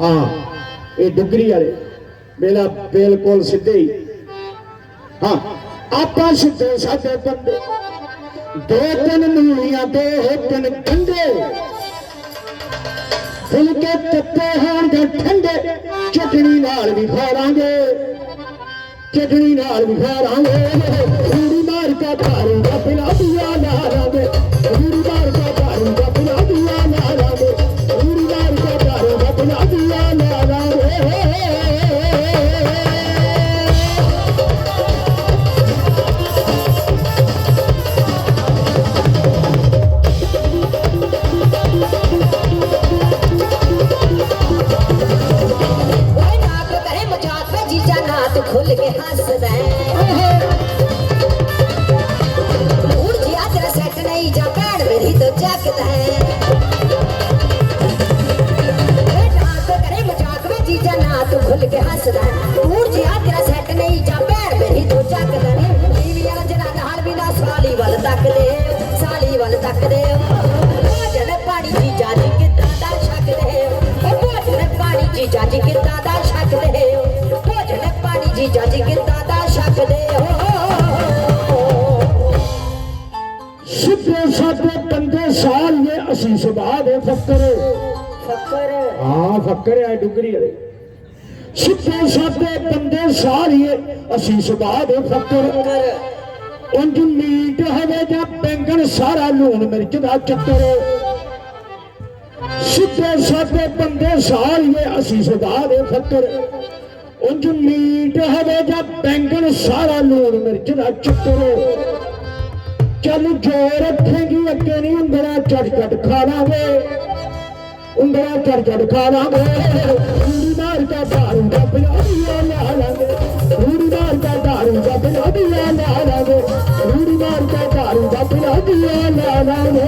ਹਾਂ, ਇਹ ਡੁਗਰੀ ਵਾਲੇ। ਮੇਲਾ ਬਿਲਕੁਲ ਸਿੱਧੇ ਹੀ। ਹਾਂ, ਆਪਾਂ ਸਿੱਧੇ ਸਾਦੇ ਬੰਦੇ ਦੋ ਤਿੰਨ ਮੂਲੀਆਂ ਦੇ ਤਿੰਨ ਠੰਡੇ। ਫੁਲਕੇ ਤੱਤੇ ਹੋਣ ਦੇ ਠੰਡੇ। ਚਟਣੀ ਨਾਲ ਵੀ ਖਾਵਾਂਗੇ ਚਟਣੀ ਨਾਲ ਵੀ ਖਾਵਾਂਗੇ ਰੂੜੀ ਮਾਰ ਕੇ ਧਾਰੂ ਦਾ ਪਿਲਾ ਦਿਆ ਜੀਜਾ ਨਾ ਤੂੰ ਖੁੱਲ ਕੇ ਹੱਸਦਾ ਮੂਡ ਜਿਆ ਤੇਰਾ ਸੈੱਟ ਨਹੀਂ ਜਾ ਭੈਣ ਮੇਰੀ ਤੋਂ ਚੱਕਦਾ ਓਏ ਨਾ ਕੋ ਕਰੇ ਮਜ਼ਾਕ ਵੇ ਜੀਜਾ ਨਾ ਤੂੰ ਖੁੱਲ ਕੇ ਹੱਸਦਾ ਮੂਡ ਜਿਆ ਅਸੀਂ ਸੁਭਾਅ ਦੇ ਫੱਕਰ। ਫੱਕਰ। ਹਾਂ ਫੱਕਰ ਆ ਡੁਗਰੀ ਵਾਲੇ। ਸਿੱਧੇ ਸਾਦੇ ਬੰਦੇ ਸਾਲੀਏ ਅਸੀਂ ਸੁਭਾਅ ਦੇ ਫੱਕਰ। ਉਂਝ ਮੀਟ ਹੋਵੇ ਜਾਂ ਬੈਂਗਣ ਸਾਰਾ ਲੂਣ ਮਿਰਚ ਦਾ ਚੱਕਰ। ਸਿੱਧੇ ਸਾਦੇ ਬੰਦੇ ਸਾਲੀਏ ਅਸੀਂ ਸੁਭਾਅ ਦੇ ਫੱਕਰ। ਉਂਝ ਮੀਟ ਹੋਵੇ ਜਾਂ ਬੈਂਗਣ ਸਾਰਾ ਲੂਣ ਮਿਰਚ ਦਾ ਚੱਕਰ। ਚੱਲ ਜੋ ਰੱਖੇਗੀ, ਅੱਗੇ ਨਹੀਂ ਉਂਗਲਾ ਚੜ ਚੜ ਖਾ ਲਾਂਗੇ ਉਂਗਲਾ ਚੜ ਚੜ ਖਾ ਲਾਂਗੇ ਰੂੜੀ ਮਾਰ ਕੇ ਦਾਰੂ ਦਾ ਪੰਜਾਬੀਆਂ ਲਾ ਲਾਂਗੇ ਰੂੜੀ ਮਾਰ ਦਾ ਦਾਰੂ ਦਾ ਪੰਜਾਬੀਆਂ ਲਾ ਲਾਂਗੇ ਰੂੜੀ ਮਾਰ ਕੇ ਦਾਰੂ ਦਾ ਪੰਜਾਬੀਆਂ ਲਾ ਲਾਂਗੇ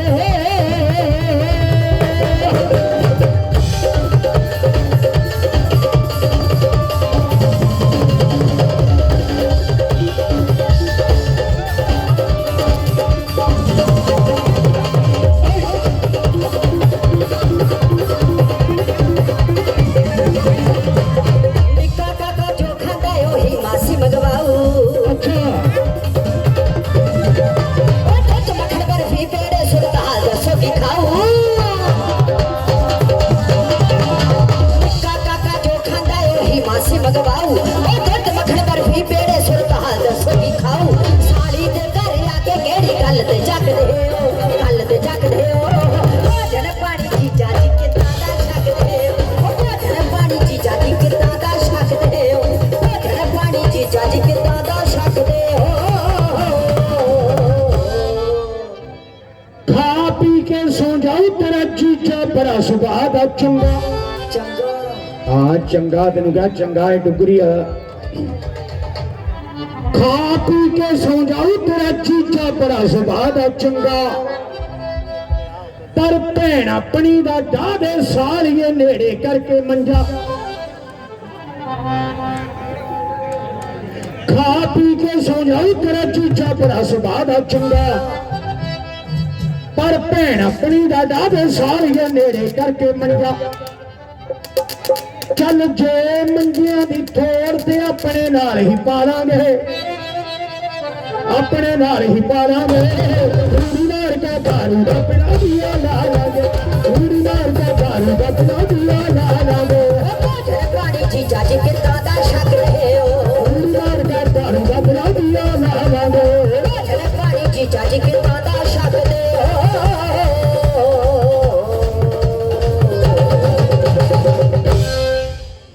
ਮੱਖਣ ਬਰਫੀ ਪੇੜੇ ਸੁਰਤਾ ਦੱਸੋ ਕੀ ਖਾਉ ਸਾਲੀ ਦੇ ਘਰ ਆ ਕੇ ਕਿਹੜੀ ਗੱਲ ਤੇ ਚੱਕਦੇ ਹੋ ਗੱਲ ਤੇ ਚੱਕਦੇ ਹੋ ਭੋਜਨ ਪਾਣੀ ਚੀਜ਼ਾਂ ਜੀ ਕਿੱਦਾਂ ਦਾ ਛਕਦੇ ਹੋ ਓ ਭੋਜਨ ਪਾਣੀ ਚੀਜ਼ਾਂ ਜੀ ਕਿੱਦਾਂ ਦਾ ਛਕਦੇ ਹੋ ਭੋਜਨ ਪਾਣੀ ਚੀਜ਼ਾਂ ਜੀ ਕਿੱਦਾਂ ਦਾ ਛਕਦੇ ਹੋ ਖਾ ਪੀ ਕੇ ਸੌ ਜਾਊ ਤੇਰਾ ਜੀਜਾ ਬੜਾ ਸੁਭਾਅ ਦਾ ਚੰਗਾ ਚੰਗਾ ਹਾਂ ਚੰਗਾ ਤੈਨੂੰ ਕਹਾ ਚੰਗਾ ਹੈ ਡੁਗਰੀ ਆ ਖਾ ਪੀ ਕੇ ਸੌ ਜਾਊ ਤੇਰਾ ਚੀਚਾ ਬੜਾ ਸੁਭਾਅ ਦਾ ਚੰਗਾ। ਪਰ ਭੈਣ ਆਪਣੀ ਦਾ ਡਾਦੇ ਸਾਲੀਏ ਨੇੜੇ ਕਰਕੇ ਮੰਜਾ। ਖਾ ਪੀ ਕੇ ਸੌ ਜਾਊ ਤੇਰਾ ਚੀਚਾ ਬੜਾ ਸੁਭਾਅ ਦਾ ਚੰਗਾ। ਪਰ ਭੈਣ ਆਪਣੀ ਦਾ ਡਾਦੇ ਸਾਲੀਏ ਨੇੜੇ ਕਰਕੇ ਮੰਜਾ। ਚੱਲ ਜੇ ਮੰਗਿਆਂ ਦੀ ਥੋੜ ਤੇ ਆਪਣੇ ਨਾਲ ਹੀ ਪਾ ਲਾਂਗੇ ਆਪਣੇ ਨਾਲ ਹੀ ਪਾਲਾਂਗੇ ਰੂੜੀ ਮਾਰ ਕੇ ਭਾਰੂ ਦਾ ਪਿਲਾ ਦੀਆ ਲਾ ਲਾਂਗੇ ਰੂੜੀ ਮਾਰ ਕੇ ਭਾਰੂ ਦਾ ਪਿਲਾ ਦੀਆ ਲਾ ਲਾਂਗੇ ਬਾਜੇ ਪਾਣੀ ਜੀ ਜੱਜ ਕਿੰਦਾ ਦਾ ਸ਼ੱਕ ਰਹੇ ਹੋ। ਰੂੜੀ ਮਾਰ ਕੇ ਭਾਰੂ ਦਾ ਪਿਲਾ ਦੀਆ ਲਾ ਲਾਂਗੇ ਬਾਜੇ ਪਾਣੀ ਜੀ ਜੱਜ ਕਿੰਦਾ